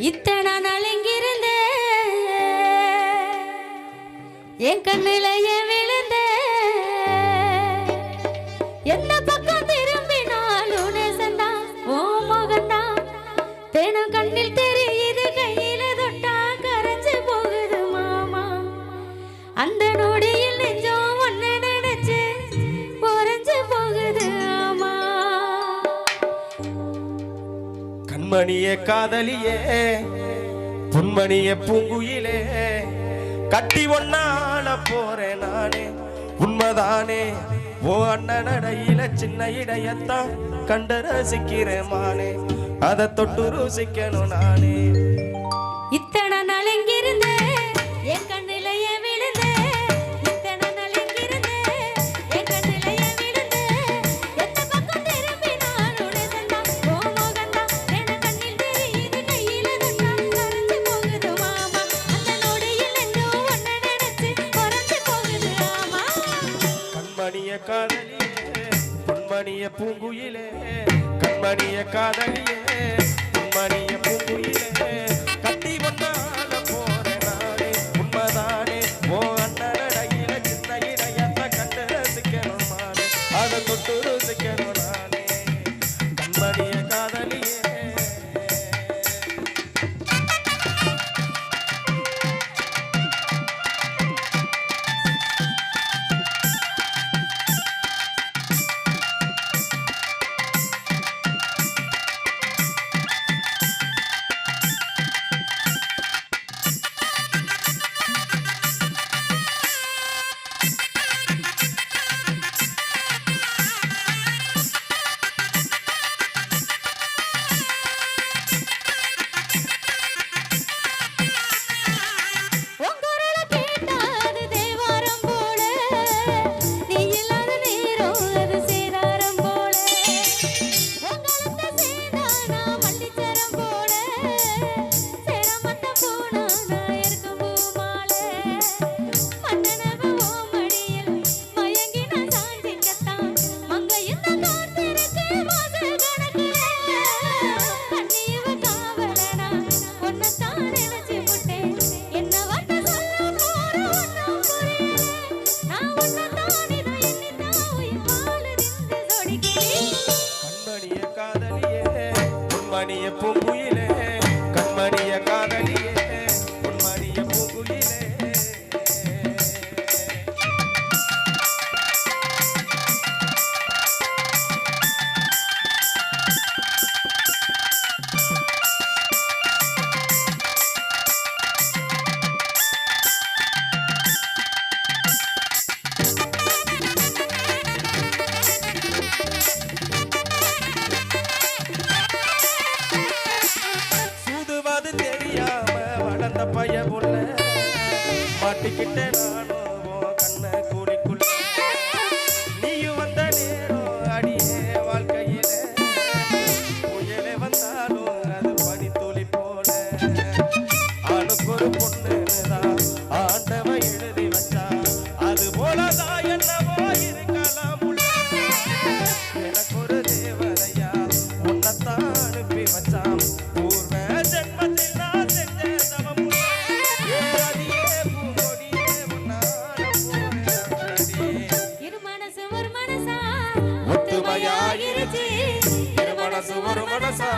இத்தனை நாள் எங்கிருந்த என் கண்ணில பொன்மணியே காதலியே பொன்மணியே பூங்குயிலே கட்டி ஒன்னால போறேன் நானே உண்மைதானே? ஓ அண்ணன் அடையில சின்ன இடையத்தான் கண்டு ரசிக்கிறேன் மானே அதை தொட்டு ருசிக்கணும் நானே. இத்தனை நலங்கி கண்மணிய பூங்குயிலே கண்மணிய காதலியே கண்மணிய பூங்குயிலே. மணி எப்போ புயலே ടിക്കറ്റ് ஆகிருச்சு திருமண சுவரு மனசா.